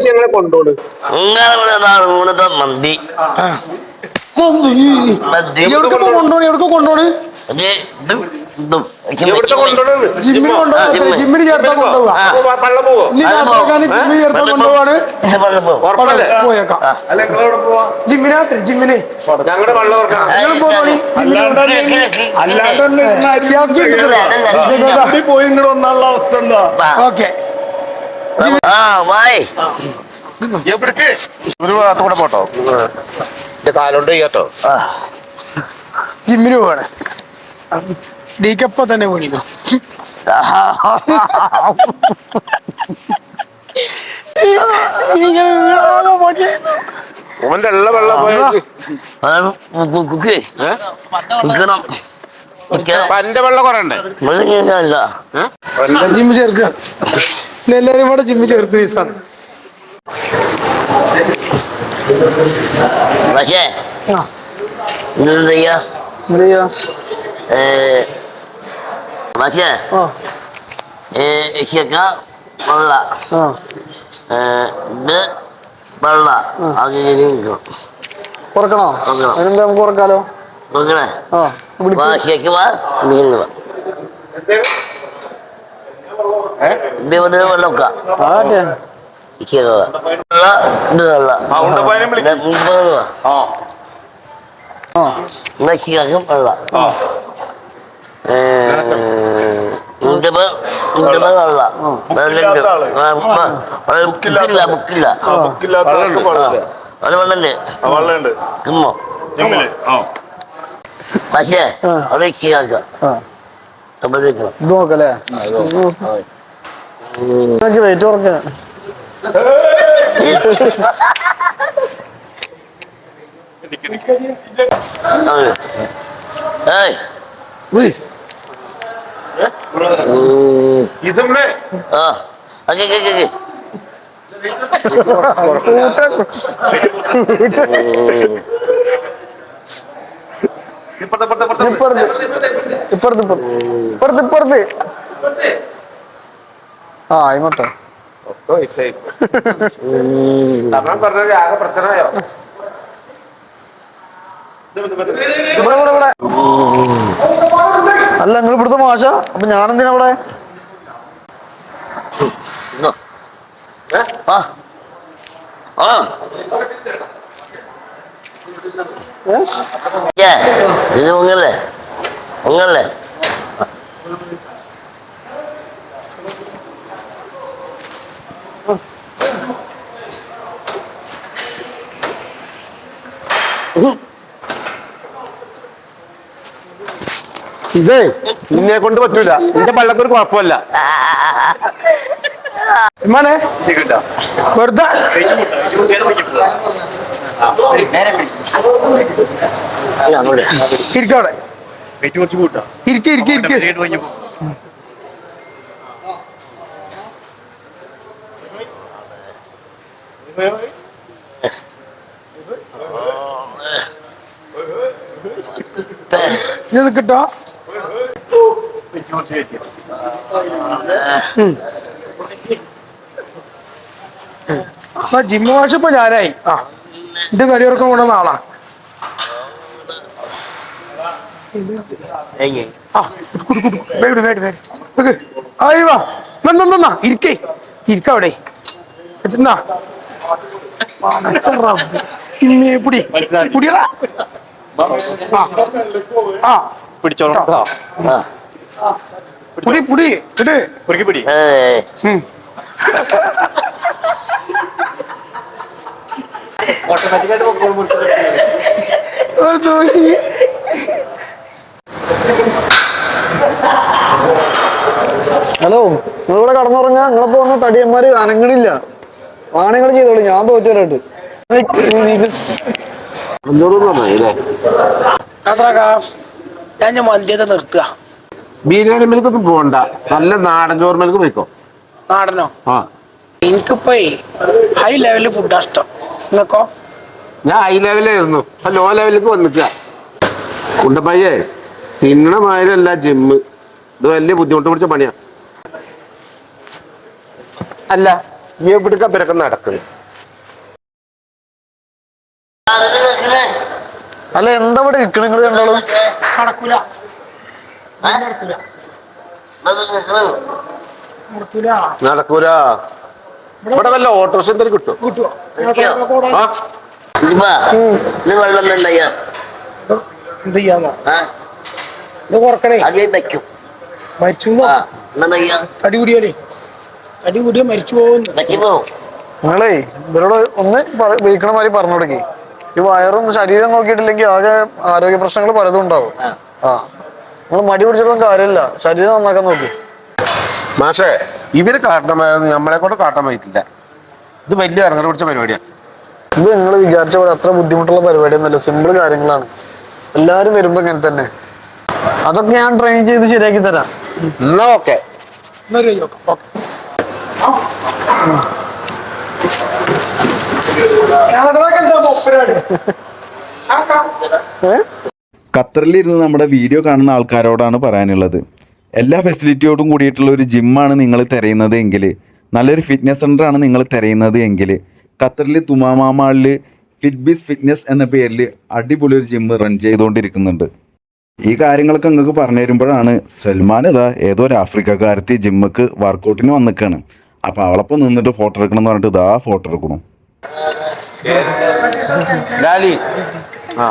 വെച്ച് ഞങ്ങളെ മന്തി. എവിടേക്ക് കൊണ്ടോണ് ജിമ്മിന്. ജിമ്മിന് ജിമ്മിന്. കൊണ്ടുപോവാണ്? പോയേക്കാം. ജിമ്മിന് ഞങ്ങളുടെ പോയി ഇങ്ങോട്ട് അവസ്ഥ എന്താ? ഓക്കെ. എവിടേക്ക് ഒരു ഭാഗത്ത് കൂടെ പോട്ടോ. എന്റെ കാലുണ്ട് കേട്ടോ ആ. ജിമ്മിന് പോവാണ്. ഡീക്കപ്പ തന്നെ വീണിക്കോ. ഓന്റെ ഉള്ള വെള്ളം കുക്കണം എന്റെ വെള്ളം കുറയണ്ടേ? ജിമ്മ് ചേർക്കുക എല്ലാവരും ഇവിടെ ജിമ്മി ചേർത്ത് ഫീസാണ് പക്ഷേ വെള്ള ഇത് വെള്ള അങ്ങനെ കുറക്കണോ നമുക്ക് കുറക്കാലോ. വാ വാ. വെള്ള വെള്ള ബുക്കില്ല ബുക്കില്ല. അത് വെള്ളണ്ട്. കുമ്മോ പക്ഷേ. അത് ശരിയാക്കാം ആ നോക്കല്ലേ വെയിറ്റ് കുറക്ക. ഇതുമ്മേ. ആ. ഓക്കെ ഓക്കെ ഓക്കെ ഇപ്പുറത്ത്. ഇപ്പുറത്ത് ഇപ്പുറത്ത് ഇപ്പുറത്ത് ഇപ്പുറത്ത്. ആ പറഞ്ഞത് ആകെ പ്രശ്നമായോ? ഇവിടെ ഇവിടെ ഇവിടെ. അല്ല നിങ്ങൾ ഇവിടുത്തെ മോശ? അപ്പൊ ആ. ഏ, ഇത് ഉങ്ങല്ലേ ഉങ്ങല്ലേ ഇതേ നിന്നെ കൊണ്ട് പറ്റൂല. നിന്റെ പള്ളക്കൊരു കുഴപ്പമില്ല. മോനെ വെറുതെ. ഇരിക്കവിടെ ഇരിക്ക ഇരിക്ക ഇരിക്ക. ഇത് കിട്ടോ? കുറച്ച് കയറ്റി അപ്പൊ ജിമ്മ് വാഷ് ഇപ്പൊ ഞാനായി. ആ എന്റെ കടിയൊക്കെ കൊണ്ടുവന്ന ആളാ. വെക്ക്. ഇരിക്കേ. ഇരിക്കവിടെ എന്നാ പുടി. ആ ആ. പിടിച്ചോളാം. പുടി പുടി ഇട്. പുറകി പിടി. ഒരു. ഹലോ നിങ്ങളിവിടെ കടന്നുറങ്ങാ നിങ്ങളിപ്പോ വന്ന തടിയന്മാര് അനങ്ങണില്ല. ആണുങ്ങൾ ചെയ്തോളൂ. ഞാൻ തോറ്റോട്ട് ഞാൻ മന്തിയൊക്കെ നിർത്തുക. ബിരിയാണി മിൽക്കൊന്നും പോകണ്ട നല്ല നാടൻ ചോറ് മിൽക്ക് പോയിക്കോ. നാടനോ? ആ. എനിക്കിപ്പോ ഹൈ ലെവലിൽ ഫുഡാ ഇഷ്ടം. നിങ്ങൾക്കോ ഞാൻ ഹൈ ലെവലായിരുന്നു ഇപ്പൊ ലോ ലെവലിലേക്ക് വന്നിക്ക. കുണ്ടപ്പയ്യേ തിന്നണ മാതിരല്ല ജിമ്മ് ഇത് വലിയ ബുദ്ധിമുട്ട് പിടിച്ച പണിയാ. അല്ല എവിടുക്ക പിറക്കം നടക്കുന്നു. അല്ല എന്താ ഇവിടെ ഇരിക്കണ? നിങ്ങൾ കണ്ടോളൂ. നടക്കൂല? നടക്കൂല. ഇവിടെ വല്ല ഓട്ടോറിക്ഷ എന്തെങ്കിലും കിട്ടും? അതേ വെക്കും മരിച്ചു പോകുന്നു. നിങ്ങളേ ഇവരോട് ഒന്ന് വീക്കണ മാതിരി പറഞ്ഞു തുടങ്ങി. ഈ വയറൊന്ന് ശരീരം നോക്കിയിട്ടില്ലെങ്കിൽ ആകെ ആരോഗ്യ പ്രശ്നങ്ങൾ പലതും ഉണ്ടാവും. ആ. നിങ്ങൾ മടി പിടിച്ചിട്ടൊന്നും കാര്യമില്ല. ശരീരം നന്നാക്കാൻ നോക്കി. മാഷേ ഇവർ കാട്ടണമായിരുന്നു നമ്മളെ കൊണ്ട് കാട്ടാൻ പറ്റില്ല. ഇത് വലിയ ഇറങ്ങൽ പിടിച്ച പരിപാടിയാണ്. ഇത് നിങ്ങൾ വിചാരിച്ച പോലെ അത്ര ബുദ്ധിമുട്ടുള്ള പരിപാടിയൊന്നുമല്ല. സിമ്പിൾ കാര്യങ്ങളാണ്. എല്ലാവരും വരുമ്പോ ഇങ്ങനെ തന്നെ. അതൊക്കെ ഞാൻ ട്രെയിൻ ചെയ്ത് ശരിയാക്കി തരാം. എന്നാ ഓക്കെ. എന്നൊരു ഖത്തറിലിരുന്ന് നമ്മുടെ വീഡിയോ കാണുന്ന ആൾക്കാരോടാണ് പറയാനുള്ളത്. എല്ലാ ഫെസിലിറ്റിയോടും കൂടിയിട്ടുള്ള ഒരു ജിമ്മാണ് നിങ്ങൾ തിരയുന്നത് എങ്കിൽ നല്ലൊരു ഫിറ്റ്നസ് സെന്ററാണ് നിങ്ങൾ തിരയുന്നത് എങ്കിൽ ഖത്തറിൽ തുമാമാളിൽ ഫിറ്റ്ബിസ് ഫിറ്റ്നസ് എന്ന പേരിൽ അടിപൊളി ഒരു ജിമ്മ് റൺ ചെയ്തുകൊണ്ടിരിക്കുന്നുണ്ട്. ഈ കാര്യങ്ങളൊക്കെ നിങ്ങൾക്ക് പറഞ്ഞു തരുമ്പോഴാണ് സൽമാൻ ഇതാ ഏതോ ഒരു ആഫ്രിക്കക്കാരത്തി ജിമ്മക്ക് വർക്കൗട്ടിന് വന്നിക്കാണ്. അപ്പോൾ അവളപ്പം നിന്നിട്ട് ഫോട്ടോ എടുക്കണം എന്ന് പറഞ്ഞിട്ട് ഇതാ ഫോട്ടോ എടുക്കണം ആ.